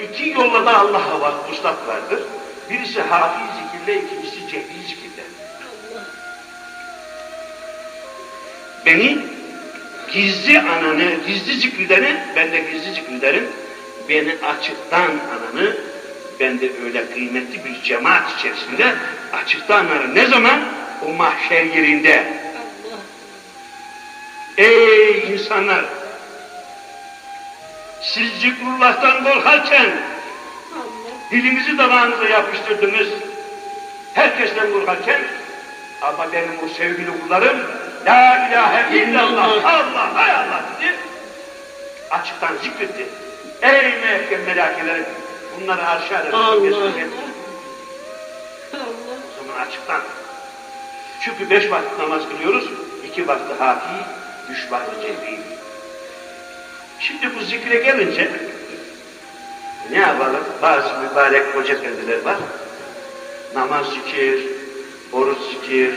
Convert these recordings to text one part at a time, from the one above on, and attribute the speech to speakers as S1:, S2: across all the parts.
S1: İki yolla da Allah'a var, vuslat vardır. Birisi hafi zikirle, ikincisi cehri zikirle. Beni gizli ananı, gizli zikrideni, ben de gizli zikriderim. Beni açıktan ananı, ben de öyle kıymetli bir cemaat içerisinde açıktan anarım. Ne zaman? O mahşer yerinde. Ey insanlar! Siz zikrullah'tan korkarken dilinizi damağınıza yapıştırdınız. Herkesten korkarken ama benim o sevgili kullarım La ilahe illallah Allah hay Allah dedi. Açıktan zikretti. Ey müekkem melekelerim bunları arşa ederim.
S2: Allah.
S1: O zaman açıktan. Çünkü beş vakit namaz kılıyoruz. iki vakti hafi, üç vakti cehri. Şimdi bu zikre gelince ne yapalım? Bazı mübarek hoca efendiler var. Namaz zikir, oruç zikir,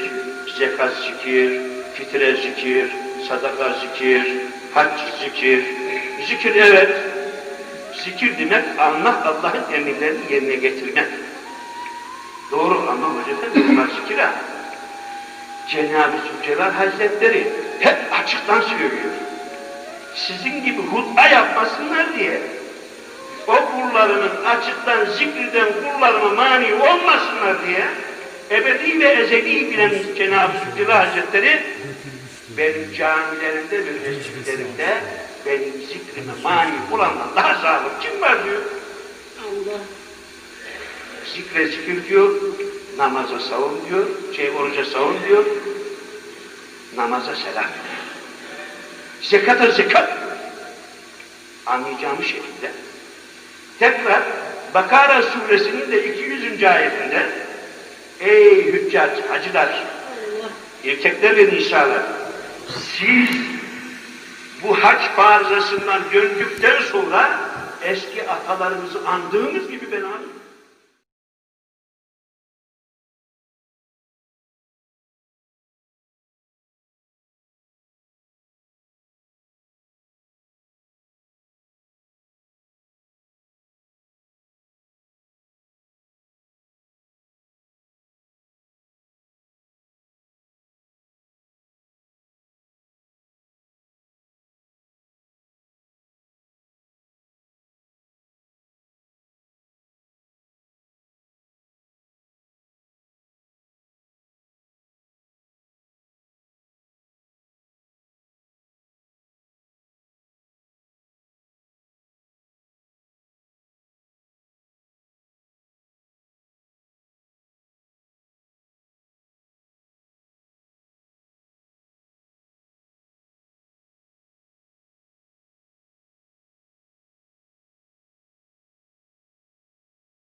S1: zekat zikir, fitre zikir, sadaka zikir, hac zikir. Zikir evet. Zikir demek anmak Allah'ın emirlerini yerine getirmek. Doğru ama hoca efendi bunlar zikir ha. Cenab-ı Zülcelal Hazretleri hep açıktan söylüyor. Sizin gibi hutba yapmasınlar diye o kullarının açıktan zikriden kullarına mani olmasınlar diye ebedi ve ezeli bilen Cenab-ı Zülcelal Hazretleri benim camilerimde ve mescitlerimde benim zikrime mani olanlar daha zalim kim var diyor.
S2: Allah.
S1: Zikre zikir diyor, namaza savun diyor, şey oruca savun diyor, namaza selam diyor. Zekata zekat. Anlayacağımız şekilde. Tekrar Bakara suresinin de 200. ayetinde Ey hüccat, hacılar, erkekler ve nisalar siz bu hac farzasından döndükten sonra eski atalarımızı andığımız gibi ben anıyorum.